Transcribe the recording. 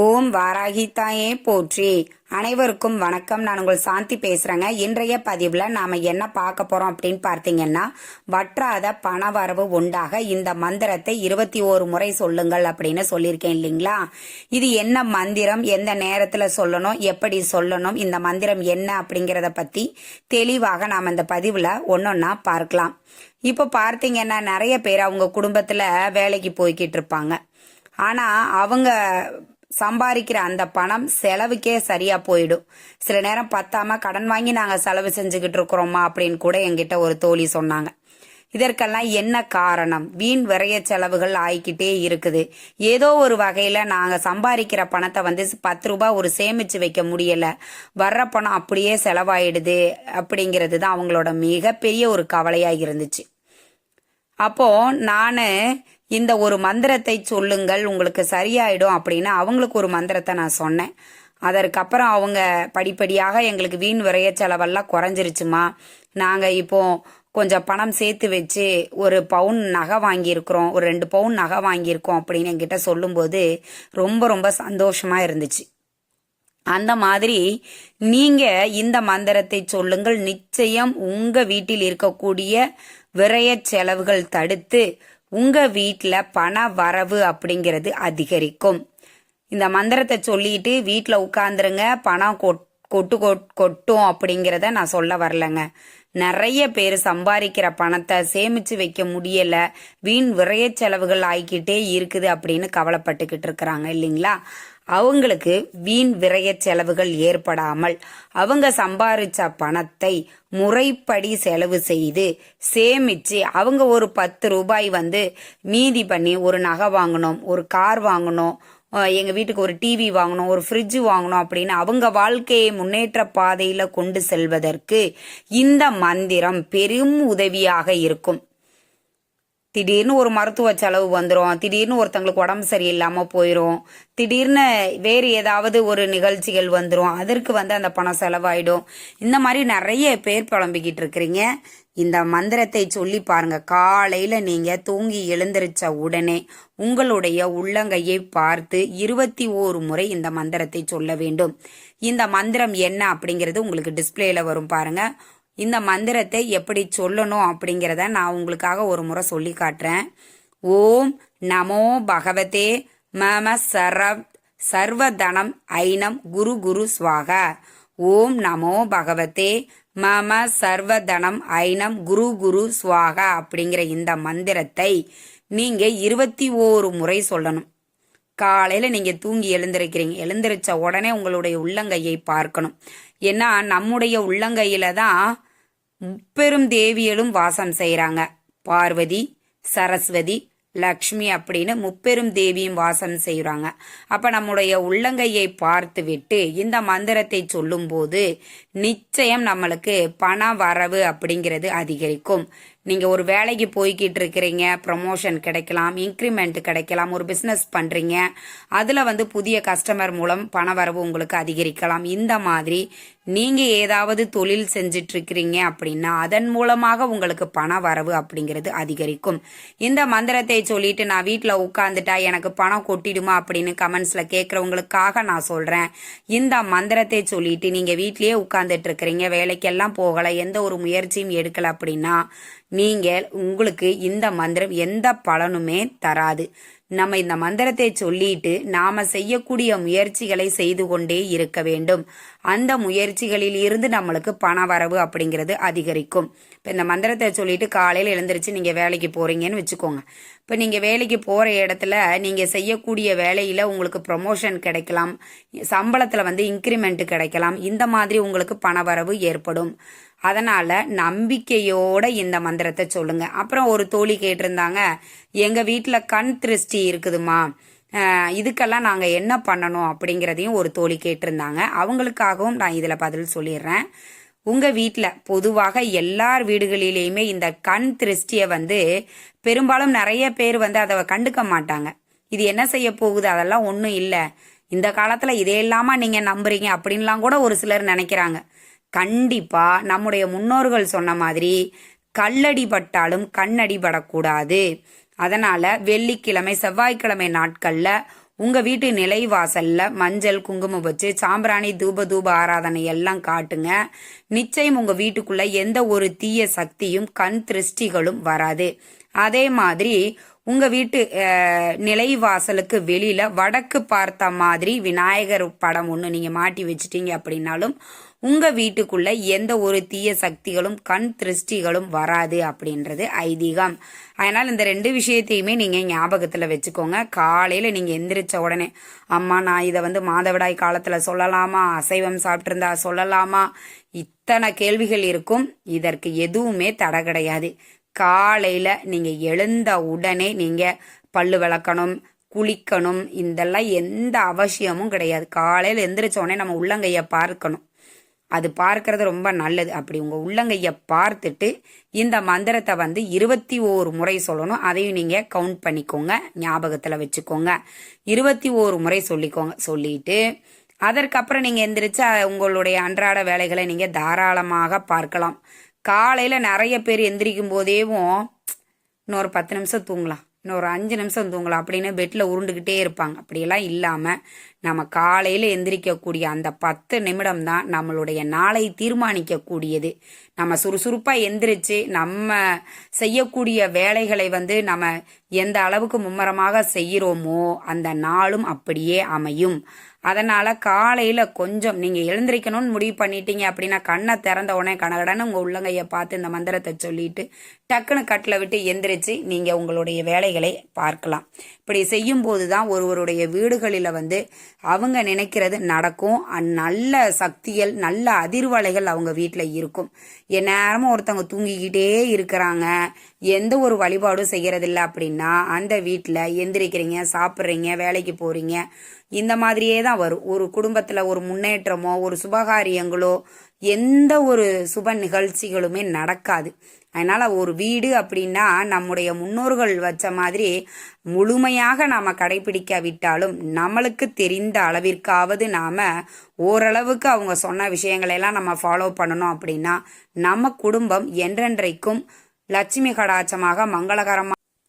ஓம் வாராகிதாயே போற்றி. அனைவருக்கும் வணக்கம். நான் உங்கள் சாந்தி பேசுறேங்க. இன்றைய பதிவுல நாம என்ன பார்க்க போறோம் அப்படின்னு பார்த்தீங்கன்னா வற்றாத பண வரவு உண்டாக இந்த மந்திரத்தை இருபத்தி ஓரு முறை சொல்லுங்கள் அப்படின்னு சொல்லியிருக்கேன் இல்லைங்களா? இது என்ன மந்திரம்? எந்த நேரத்துல சொல்லணும்? எப்படி சொல்லணும்? இந்த மந்திரம் என்ன அப்படிங்கிறத பத்தி தெளிவாக நாம் இந்த பதிவுல ஒன்னொன்னா பார்க்கலாம். இப்போ பார்த்தீங்கன்னா நிறைய பேர் அவங்க குடும்பத்துல வேலைக்கு போய்கிட்டு இருப்பாங்க. ஆனா அவங்க சம்பாதிக்கிற அந்த பணம் செலவுக்கே சரியா போயிடும். சில நேரம் பத்தாம கடன் வாங்கி நாங்க செலவு செஞ்சுக்கிட்டு இருக்கிறோமா அப்படின்னு கூட எங்கிட்ட ஒரு தோழி சொன்னாங்க. இதற்கெல்லாம் என்ன காரணம்? வீண் விரைய செலவுகள் ஆயிக்கிட்டே இருக்குது. ஏதோ ஒரு வகையில நாங்க சம்பாதிக்கிற பணத்தை வந்து பத்து ரூபாய் ஒரு சேமிச்சு வைக்க முடியல. வர்ற பணம் அப்படியே செலவாயிடுது அப்படிங்கிறது தான் அவங்களோட மிகப்பெரிய ஒரு கவலையா இருந்துச்சு. அப்போ நான் இந்த ஒரு மந்திரத்தை சொல்லுங்கள் உங்களுக்கு சரியாயிடும் அப்படின்னு அவங்களுக்கு ஒரு மந்திரத்தை நான் சொன்னேன். அதற்கப்புறம் அவங்க படிப்படியாக எங்களுக்கு வீண் விரைய செலவெல்லாம் குறைஞ்சிருச்சுமா. நாங்கள் இப்போ கொஞ்சம் பணம் சேர்த்து வச்சு ஒரு பவுன் நகை வாங்கியிருக்கிறோம் ஒரு ரெண்டு பவுன் நகை வாங்கியிருக்கோம் அப்படின்னு என்கிட்ட சொல்லும்போது ரொம்ப ரொம்ப சந்தோஷமா இருந்துச்சு. அந்த மாதிரி நீங்க இந்த மந்திரத்தை சொல்லுங்கள். நிச்சயம் உங்க வீட்டில் இருக்கக்கூடிய விரைய செலவுகள் தடுத்து உங்க வீட்டில் பண வரவு அப்படிங்கிறது அதிகரிக்கும். இந்த மந்திரத்தை சொல்லிட்டு வீட்டில் உட்காந்துருங்க பணம் கொட் கொட்டு கொட் கொட்டும் அப்படிங்கிறத நான் சொல்ல வரலங்க. நிறைய பேர் சம்பாதிக்கிற பணத்தை சேமிச்சு வைக்க முடியல வீண் விரைய செலவுகள் ஆகிக்கிட்டே இருக்குது அப்படின்னு கவலைப்பட்டுக்கிட்டு இருக்கிறாங்க இல்லைங்களா? அவங்களுக்கு வீண் விரய செலவுகள் ஏற்படாமல் அவங்க சம்பாதிச்ச பணத்தை முறைப்படி செலவு செய்து சேமிச்சு அவங்க ஒரு பத்து ரூபாய் வந்து மீதி பண்ணி ஒரு நகை வாங்கணும் ஒரு கார் வாங்கணும் எங்கள் வீட்டுக்கு ஒரு டிவி வாங்கணும் ஒரு ஃப்ரிட்ஜ் வாங்கணும் அப்படின்னு அவங்க வாழ்க்கையை முன்னேற்ற பாதையில் கொண்டு செல்வதற்கு இந்த மந்திரம் பெரும் உதவியாக இருக்கும். திடீர்னு ஒரு மருத்துவ செலவு வந்துடும் திடீர்னு ஒருத்தங்களுக்கு உடம்பு சரியில்லாமல் போயிடும் திடீர்னு வேறு ஏதாவது ஒரு நிகழ்ச்சிகள் வந்துடும் அதற்கு வந்து அந்த பணம் செலவாயிடும். இந்த மாதிரி நிறைய பேர் புலம்பிக்கிட்டு இருக்கிறீங்க. இந்த மந்திரத்தை சொல்லி பாருங்க. காலையில நீங்க தூங்கி எழுந்திருச்ச உடனே உங்களுடைய உள்ளங்கையை பார்த்து இருபத்தி ஓரு முறை இந்த மந்திரத்தை சொல்ல வேண்டும். இந்த மந்திரம் என்ன அப்படிங்கிறது உங்களுக்கு டிஸ்பிளேல வரும் பாருங்க. இந்த மந்திரத்தை எப்படி சொல்லணும் அப்படிங்கிறத நான் உங்களுக்காக ஒரு முறை சொல்லி காட்டுறேன். ஓம் நமோ பகவதே மம சரவ் சர்வதனம் ஐனம் குரு குரு ஸ்வாக ஓம் நமோ பகவதே மம சர்வதனம் ஐனம் குரு குரு ஸ்வாகா அப்படிங்கிற இந்த மந்திரத்தை நீங்க இருபத்தி ஓரு முறை சொல்லணும். காலையில நீங்க தூங்கி எழுந்திருக்கிறீங்க. எழுந்திருச்ச உடனே உங்களுடைய உள்ளங்கையை பார்க்கணும். ஏன்னா நம்முடைய உள்ளங்கையில தான் முப்பெரும் தேவியலும் வாசம் செய்கிறாங்க பார்வதி சரஸ்வதி லக்ஷ்மி அப்படின்னு முப்பெரும் தேவியும் வாசம் செய்கிறாங்க அப்போ நம்முடைய உள்ளங்கையை பார்த்து விட்டு இந்த மந்திரத்தை சொல்லும்போது நிச்சயம் நம்மளுக்கு பண வரவு அப்படிங்கிறது அதிகரிக்கும். நீங்கள் ஒரு வேலைக்கு போய்கிட்டு இருக்கிறீங்க ப்ரமோஷன் கிடைக்கலாம் இன்க்ரிமெண்ட் கிடைக்கலாம் ஒரு பிஸ்னஸ் பண்ணுறீங்க அதில் வந்து புதிய கஸ்டமர் மூலம் பண வரவு உங்களுக்கு அதிகரிக்கலாம். இந்த மாதிரி நீங்கள் ஏதாவது தொழில் செஞ்சிட்டு இருக்கிறீங்க அப்படின்னா அதன் மூலமாக உங்களுக்கு பண வரவு அப்படிங்கிறது அதிகரிக்கும். இந்த மந்திரத்தை சொல்லிட்டு நான் வீட்டில் உட்காந்துட்டா எனக்கு பணம் கொட்டிடுமா அப்படின்னு கமெண்ட்ஸில் கேட்குறவங்களுக்காக நான் சொல்கிறேன் இந்த மந்திரத்தை சொல்லிட்டு நீங்கள் வீட்லேயே உட்காந்துட்டு இருக்கிறீங்க வேலைக்கெல்லாம் போகலை எந்த ஒரு முயற்சியும் எடுக்கலை அப்படின்னா நீங்கள் உங்களுக்கு இந்த மந்திரம் எந்த பலனுமே தராது. நம்ம இந்த மந்திரத்தை சொல்லிட்டு நாம செய்யக்கூடிய முயற்சிகளை செய்து கொண்டே இருக்க வேண்டும். அந்த முயற்சிகளில் இருந்து நம்மளுக்கு பண வரவு அப்படிங்கிறது அதிகரிக்கும். இப்போ இந்த மந்திரத்தை சொல்லிட்டு காலையில் எழுந்திரிச்சு நீங்கள் வேலைக்கு போறீங்கன்னு வச்சுக்கோங்க. இப்போ நீங்கள் வேலைக்கு போகிற இடத்துல நீங்கள் செய்யக்கூடிய வேலையில் உங்களுக்கு ப்ரொமோஷன் கிடைக்கலாம். சம்பளத்தில் வந்து இன்க்ரிமெண்ட் கிடைக்கலாம். இந்த மாதிரி உங்களுக்கு பண வரவு ஏற்படும். அதனால நம்பிக்கையோட இந்த மந்திரத்தை சொல்லுங்க. அப்புறம் ஒரு தோழி கேட்டிருந்தாங்க எங்க வீட்டில் கண் திருஷ்டி இருக்குதுமா இதுக்கெல்லாம் நாங்கள் என்ன பண்ணணும்? அப்படிங்கிறதையும் ஒரு தோழி கேட்டிருந்தாங்க. அவங்களுக்காகவும் நான் இதில் பதில் சொல்லிடுறேன். உங்கள் வீட்டில் பொதுவாக எல்லார் வீடுகளிலேயுமே இந்த கண் திருஷ்டியை வந்து பெரும்பாலும் நிறைய பேர் வந்து அதை கண்டுக்க மாட்டாங்க. இது என்ன செய்ய போகுது? அதெல்லாம் ஒன்றும் இல்லை. இந்த காலத்தில் இதே இல்லாமல் நீங்கள் நம்புறீங்க? அப்படின்லாம் கூட ஒரு சிலர் நினைக்கிறாங்க. கண்டிப்பா நம்முடைய முன்னோர்கள் சொன்ன மாதிரி கல்லடி பட்டாலும் கண்ணடி படக்கூடாது அதனால வெள்ளிக்கிழமை செவ்வாய்க்கிழமை நாட்கள்ல உங்க வீட்டு நிலைவாசலில் மஞ்சள் குங்குமம் வச்சு சாம்பிராணி தூப தூப ஆராதனை எல்லாம் காட்டுங்க. நிச்சயம் உங்க வீட்டுக்குள்ள எந்த ஒரு தீய சக்தியும் கண் திருஷ்டிகளும் வராது. அதே மாதிரி உங்க வீட்டு நிலைவாசலுக்கு வெளியில வடக்கு பார்த்த மாதிரி விநாயகர் படம் ஒன்று நீங்க மாட்டி வச்சிட்டீங்க அப்படின்னாலும் உங்க வீட்டுக்குள்ள எந்த ஒரு தீய சக்திகளும் கண் திருஷ்டிகளும் வராது அப்படின்றது ஐதீகம். அதனால் இந்த ரெண்டு விஷயத்தையுமே நீங்கள் ஞாபகத்தில் வச்சுக்கோங்க. காலையில் நீங்கள் எந்திரிச்ச உடனே அம்மா நான் இதை வந்து மாதவிடாய் காலத்தில் சொல்லலாமா? அசைவம் சாப்பிட்ருந்தா சொல்லலாமா? இத்தனை கேள்விகள் இருக்கும். இதற்கு எதுவுமே தடை கிடையாது. காலையில் நீங்கள் எழுந்த உடனே நீங்கள் பல்லு விளக்கணும் குளிக்கணும் இதெல்லாம் எந்த அவசியமும் கிடையாது. காலையில் எந்திரிச்ச உடனே நம்ம உள்ளங்கையை பார்க்கணும். அது பார்க்கறது ரொம்ப நல்லது. அப்படி உங்க உள்ளங்கைய பார்த்துட்டு இந்த மந்திரத்தை வந்து இருபத்தி ஓரு முறை சொல்லணும். அதையும் நீங்க கவுண்ட் பண்ணிக்கோங்க. ஞாபகத்துல வச்சுக்கோங்க. இருபத்தி ஓரு முறை சொல்லிக்கோங்க. சொல்லிட்டு அதற்கப்புறம் நீங்க எந்திரிச்சு உங்களுடைய அன்றாட வேலைகளை நீங்க தாராளமாக பார்க்கலாம். காலையில நிறைய பேர் எந்திரிக்கும் போதேவும் இன்னொரு பத்து நிமிஷம் தூங்கலாம். இன்னொரு அஞ்சு நிமிஷம் தூங்கலாம் அப்படின்னு பெட்டில் உருண்டுக்கிட்டே இருப்பாங்க. அப்படியெல்லாம் இல்லாமல் நம்ம காலையில் எந்திரிக்கக்கூடிய அந்த பத்து நிமிடம் தான் நம்மளுடைய நாளை தீர்மானிக்கக்கூடியது. நம்ம சுறுசுறுப்பாக எந்திரிச்சு நம்ம செய்யக்கூடிய வேலைகளை வந்து நம்ம எந்த அளவுக்கு மும்மரமாக செய்கிறோமோ அந்த நாளும் அப்படியே அமையும். அதனால காலையில கொஞ்சம் நீங்க எழுந்திருக்கணும்னு முடிவு பண்ணிட்டீங்க அப்படின்னா கண்ணை திறந்த உடனே கனகடன்னு உங்க உள்ளங்கைய பார்த்து இந்த மந்திரத்தை சொல்லிட்டு டக்குன்னு கட்டில் விட்டு எந்திரிச்சு நீங்க உங்களுடைய வேலைகளை பார்க்கலாம். இப்படி செய்யும் போது தான் ஒருவருடைய வீடுகளில் வந்து அவங்க நினைக்கிறது நடக்கும். நல்ல சக்திகள் நல்ல அதிர்வலைகள் அவங்க வீட்டில் இருக்கும். எந்நேரமும் ஒருத்தவங்க தூங்கிக்கிட்டே இருக்கிறாங்க. எந்த ஒரு வழிபாடும் செய்கிறதில்ல அப்படின்னா அந்த வீட்டில் எந்திரிக்கிறீங்க சாப்பிட்றீங்க வேலைக்கு போறீங்க இந்த மாதிரியே தான் வரும். ஒரு குடும்பத்தில் ஒரு முன்னேற்றமோ ஒரு சுபகாரியங்களோ எந்த ஒரு சுப நிகழ்ச்சிகளுமே நடக்காது. அதனால் ஒரு வீடு அப்படின்னா நம்முடைய முன்னோர்கள் வச்ச மாதிரி முழுமையாக நாம் கடைபிடிக்காவிட்டாலும் நம்மளுக்கு தெரிந்த அளவிற்காவது நாம் ஓரளவுக்கு அவங்க சொன்ன விஷயங்களையெல்லாம் நம்ம ஃபாலோ பண்ணணும் அப்படின்னா நம்ம குடும்பம் என்றென்றைக்கும் லட்சுமி கடாச்சமாக மங்களகரமாக